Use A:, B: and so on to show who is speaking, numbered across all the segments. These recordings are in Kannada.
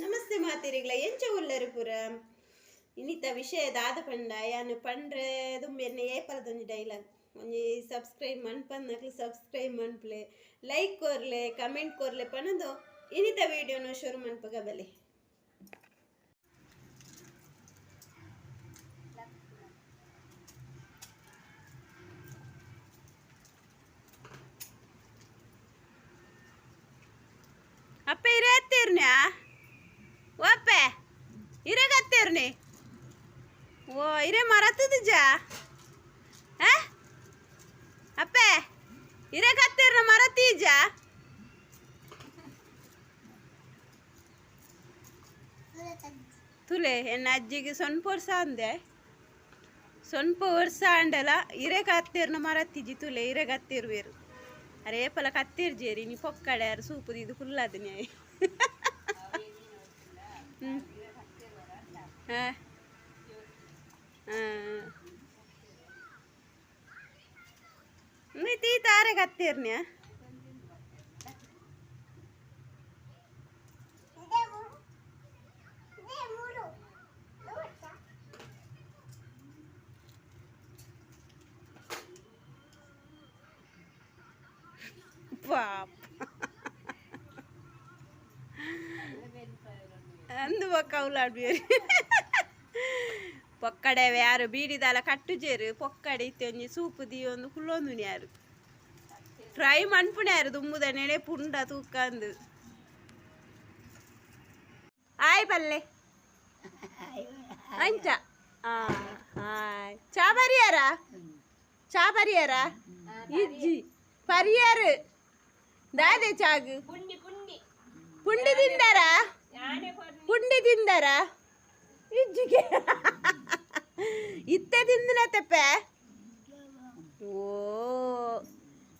A: ನಮಸ್ತೆ ಮಾತಿರಿಗ್ಲ ಎಂಚ ಉಲ್ಲರು ಪುರ ಇನ್ನಿತ ವಿಷಯದ ಆದ ಪಂಡ ಯಾನು ಪಂಡ್ರೆ ದುಂಬೆನ್ನೆ ಏಪಲದೊಂಜಿ ಡೈಲಾಗ್. ಒಂಜಿ ಸಬ್ಸ್ಕ್ರೈಬ್ ಮನ್ಪನ್ನಕ್ಲು ಸಬ್ಸ್ಕ್ರೈಬ್ ಮನ್ಪ್ಲೆ, ಲೈಕ್ ಕೊರ್ಲೆ, ಕಮೆಂಟ್ ಕೊರ್ಲೆ ಪನದು ಇನ್ನಿತ ವಿಡಿಯೋನು ಶುರು ಮನ್ಪಗ ಬಲೆ. ಅಪ್ಪ ಇರೇ ಓ, ಇರೆ ಮರತ್ತದ ಆ ಅಪ್ಪೆ, ಇರೆ ಹತ್ತಿರ್ನ ಮರತೀಜ ತುಲೆ, ಎನ್ನ ಅಜ್ಜಿಗೆ ಸ್ವಲ್ಪ ವರ್ಷ ಅಂದೆ? ಸ್ವಲ್ಪ ವರ್ಷ ಅಂಡಲ ಇರೆ ಹತ್ತಿರ್ನ ಮರತ್ತಿಜಿ ತುಲೆ, ಇರೆ ಹತ್ತಿರ್ವೇರು ಅರೆ ಏಪಲ ಕತ್ತಿರ್ಜೇರಿ ನೀ ಪೊಕ್ಕಡೆ ಯಾರು ಸೂಪುದು ಇದು ಫುಲ್ ಅದು
B: ಹ್ಞೂ
A: ಹಾ. ತಾರೆ ಕತ್ತಿರ್ನ್ಯಾ ಪಾಪ ಅಂದು ಬೊಕ್ಕ ಉಲಾಡ್ಬೇರಿ ಪೊಕ್ಕಡೆ ಯಾರು ಬೀಡಿದಾಲ ಕಟ್ಟುಜೇರು ಪೊಕ್ಕಡೆ ಇತ್ತೆ ಒಂಜಿ ಸೂಪು ದಿ ಒಂದು ಕುಲ್ಲೊಂದು ಯಾರು
B: ಫ್ರೈ
A: ಮನ್ಪುಣ್ಯಾರು ದುಂಬುದ ನೆನೆ ಪುಂಡ ತೂಕಂದು ಆಯ್ ಪಲ್ಲೆ
C: ಅಂಚ
A: ಆ ಹಾಯ್ ಚಾ ಬರಿಯಾರ ಚಾ ಬರಿಯಾರ
B: ಇಜ್ಜಿ
A: ಪರಿಯಾರು ದಾದೆ ಚಾಗು ಪುಂಡಿ ತಿಂದಾರ ಪುಂಡಿ ತಿಂದಾರ ಇಜ್ಜಿಗೆ ಇತ್ತೆ ತಿಂದಿನ ತೆಪ್ಪೆ ಓ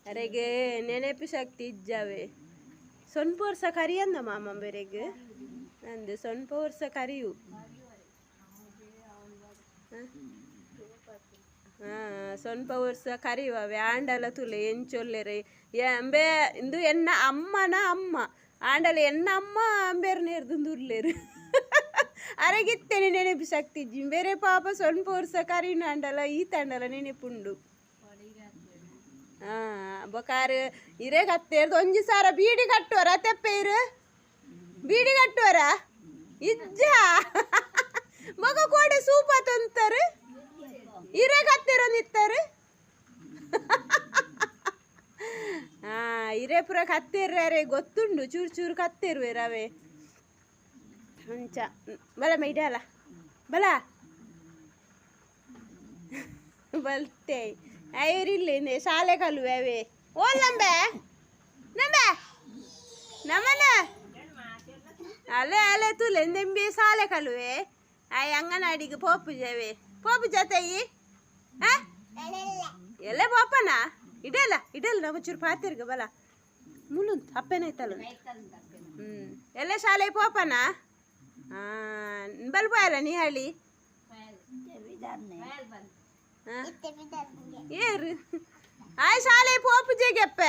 A: ಅರೆಗೆ ನೆನಪು ಶಕ್ತಿ ಇಜ್ಜಾವೆ. ಸ್ವಲ್ಪ ವರ್ಷ ಕರಿಯಂದ ಮಾಮ ಬೆರೆಗೆ. ನಂದು ಸ್ವಲ್ಪ ವರ್ಷ ಕರಿಯು. ಹಾ? ಸ್ವಲ್ಪ ವರ್ಷ ಕರಿಯುವವೆ ಆಂಡಲ ತುಲೆ ಎಂಚೊಲ್ಲೆರೆ. ಎಂಬೆ, ಇಂದು ಎನ್ನ ಅಮ್ಮನ ಅಮ್ಮ. ಆಂಡಲ ಎನ್ನ ಅಮ್ಮ ಅಂಬೇರ್ನೇರ್ದು ದುರ್ಲೇರು. ಅರೆಗಿತ್ತೇನೆ ನೆನಪು ಶಕ್ತಿ ಇಜ್ಜಿ. ಬೇರೆ ಪಾಪ ಸ್ವಲ್ಪ ವರ್ಷ ಕರಿನ ಆಂಡಲ ಈ ತಂಡಲ ನೆನಪುಂಡು. ಬೊಕಾರು ಇರೇ ಕತ್ತೇರ್ದು ಒಂಜಿ ಸಾರ ಬೀಡಿ ಕಟ್ಟುವರ ತೆಪ್ಪೇರು ಬೀಡಿ ಕಟ್ಟುವರ? ಇಜ್ಜ. ಮಗ ಕೋಡೆ ಸೂಪ ತಂತಾರೆ. ಇರೇ ಕತ್ತೇರೊಂದಿತ್ತಾರೆ ಹಾ, ಇರೇ ಪುರ ಕತ್ತೇರ್ರೆ ಗೊತ್ತುಂಡು ಚೂರು ಚೂರು ಕತ್ತೇರುವೆ ರವೆ. ಹಂಚ, ಬಲ ಮೈಡಲ್ಲ ಬಲ. ಬಲ್ತೆ. ಐರಿಲ್ಲಿ ಶಾಲೆ ಕಲುವೆ ಓ ನಂಬೆ? ನಂಬೆ? ನಮ್ಮನ ಅಲೆ ಅಲೆ ತುಲೆ, ನಂಬಿ ಶಾಲೆ ಕಲುವೆ ಆಯ್ ಅಂಗನವಾಡಿಗೆ ಪೋಪು ಜವೆ ಪೋಪು ಜೊತೆಯಿ ಎಲ್ಲ ಪಾಪನ ಇಡಲ್ಲ ಇಡಲ್ಲ, ನಮ್ಮ ಚೂರು ಪಾತಿರ್ಗ ಬಲ. ಮುಳುಂತ್ ಅಪ್ಪೇನಾಯ್ತಲ್ಲ ಹ್ಞೂ ಎಲ್ಲ ಶಾಲೆ ಪೋಪನ ಹಾಂ ನೀ ಹೇಳಿ. ஏறு. ஆயிஷாலே போப்பு ஜெகப்ப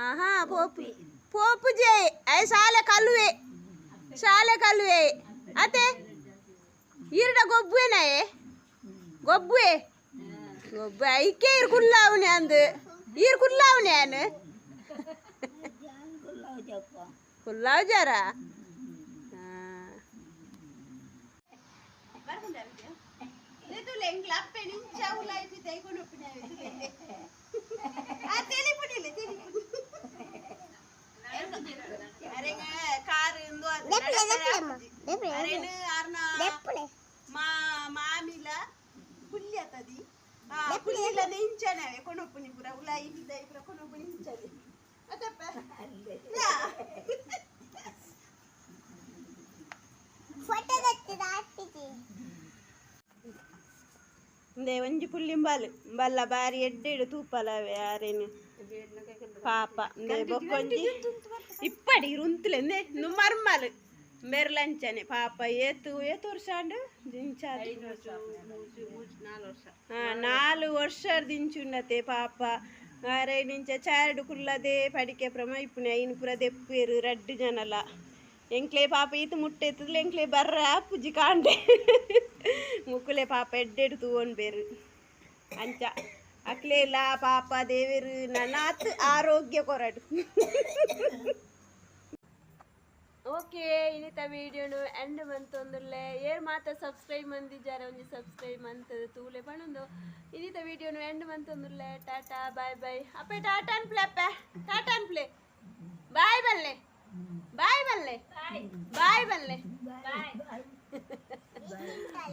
A: ஆஹா போப்பு. போப்பு ஜே ஐ சால கல்லுவே
B: சால
A: கல்லுவே
B: அத்தே
A: இருட கொப்புவேனே கொப்புவே கொப்பு. ஐக்கே இருக்குல்லாவுனே அந்த. இருக்குல்லாவுனே குல்லாவு ஜாரா? तुला इंगला पेनिंग चावला येते ते कोण पण आहे तेली पण येले तेली
B: अरे
A: कार इंदो
D: अरे न
A: आरना मा मामीला पुल्ली आता दी हा पुल्लीला ने इंचा नाही कोण पण पुरा उला इली दे पुरा कोण पण इंचा दे आता पा
D: फोटो घेतला आत्तीची
A: ಒಂದೇ ಒಂಜಿ ಪುಲ್ಲಿ ಬಲ್ ಬಲ್ಲ ಬಾರಿ ಎಡ್ಡೆ ಇಡು ತೂಪಲವೇ ಯಾರೇನು
B: ಪಾಪ ಒಂದೇ ಬೊಕ್ಕೊಂಜಿ
A: ಇಪ್ಪಡಿ ರುಂತಲೆ ಒಂದೇ ಮರ್ಮಲ್ ಬೆರ್ಲಂಚನೆ ಪಾಪ ಏತು ಏತು ವರ್ಷ ಆಂಡು ದಿಂಚಾದು ಹಾ ನಾಲ್ಕು ವರ್ಷ ದಿಂಚುಂಡತೆ ಪಾಪ ಆರೈ ನಿಂಚ ಚಾರಡು ಕುಲ್ಲದೆ ಪಡಿಕೆ ಪ್ರಮ ಇಪ್ಪುನೆ ಐನು ಪುರ ದೆಪ್ಪೇರು ರಡ್ಡು ಜನಲ ಎಂಕ್ಲೆ ಪಾಪ ಈತು ಮುಟ್ಟೆ ಎತ್ತದ್ಲೆ, ಎಂಕ್ಲೆ ಬರ್ರ, ಪುಜಿ ಕಾಂಡೆ. ಮುಕ್ಕುಲೆ ಪಾಪ ಎಡ್ಡೆಡ್ ತೂವನ್ ಬೇರು ಅಂಚ ಅಕ್ಲೆ ಇಲ್ಲ ಪಾಪ ದೇವೇರು ನನಾತ್ ಆರೋಗ್ಯ ಕೊರಡು. ಓಕೆ, ಇನ್ನಿತ ವೀಡಿಯೋನು ಎಂಡ್ ಮಂತೊಂದುಲ್ಲೆ ಏರ್ ಮಾತ ಸಬ್ಸ್ಕ್ರೈಬ್ ಮಂದಿದ್ದಾರೆ ಒಂಜಿ ಸಬ್ಸ್ಕ್ರೈಬ್ ಮಂತದ ತೂಲೆ ಪಣಂದು. ತ ವೀಡಿಯೋನು ಎಂಡ್ ಮಂತೊಂದುಲ್ಲೆ ಟಾಟಾ ಬಾಯ್ ಬಾಯ್ ಅಪ್ಪೆ ಟಾಟಾನ್ ಪ್ಲೇ ಅಪ್ಪೆ ಟಾಟಾನ್ ಪ್ಲೇ ಬಾಯ್ ಬಲ್ಲೆ. बाय बल्ले बाय बल्ले
D: बाय